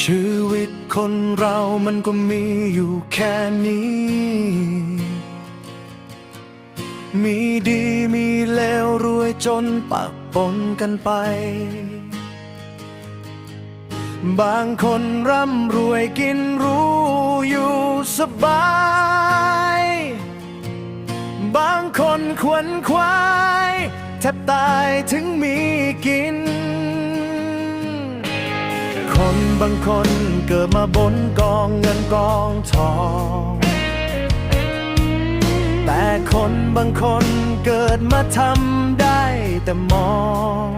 ชีวิตคนเรามันก็มีอยู่แค่นี้ มีดีมีเลวรวยจนปะปนกันไป บางคนร่ำรวยกินรู้อยู่สบาย บางคนขวนขวายแทบตายถึงมีกินคน บางคนเกิดมาบนกองเงินกองทอง แต่คนบางคนเกิดมาทำได้แต่มอง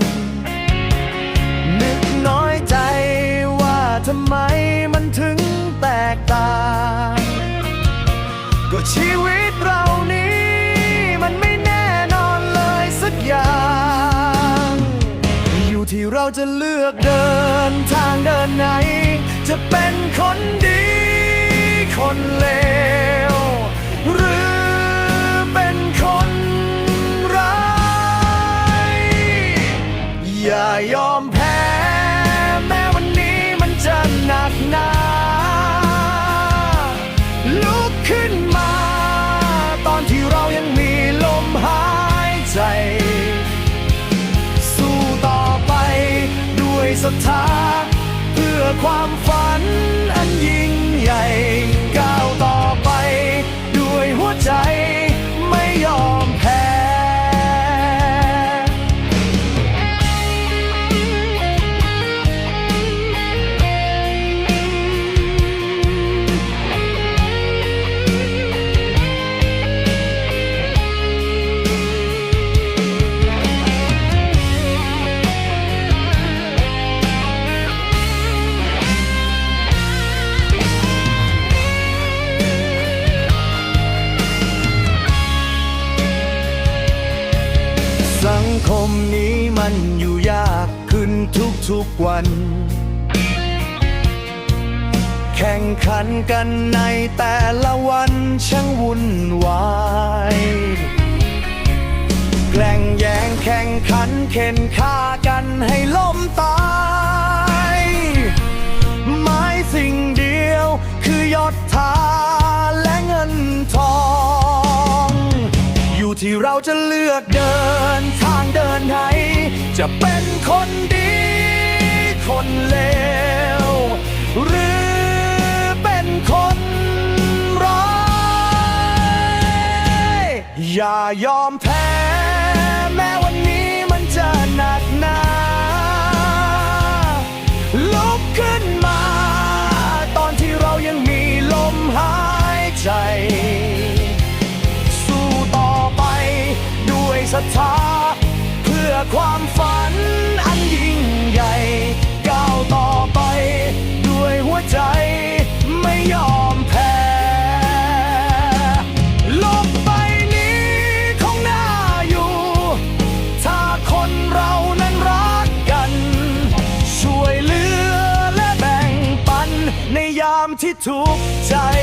นึกน้อยใจว่าทำไมมันถึงแตกต่าง ก็ชีวิตเรานี้มันไม่แน่นอนเลยสักอย่าง อยู่ที่เราจะเลือกเดิน นทางเดินไหนจะเป็น ทุกวัน แข่งขันกันในแต่ละวันช่างวุ่นวายแกล้งแย่งแข่งขันเข็นฆ่ากันให้ล้มตายหมายสิ่งเดียวคือยศถาและเงินทอง อยู่ที่เราจะเลือกเดินทางเดินไหนจะเป็นคนดี คนเลวหรือเป็นคนร้ายอย่ายอมแพ้ แม้วันนี้มันจะหนักหนาลุกขึ้นมา ตอนที่เรายังมีลมหายใจ สู้ต่อไปด้วยศรัทธาเพื่อความฝันอันยิ่งใหญ่ Too tired.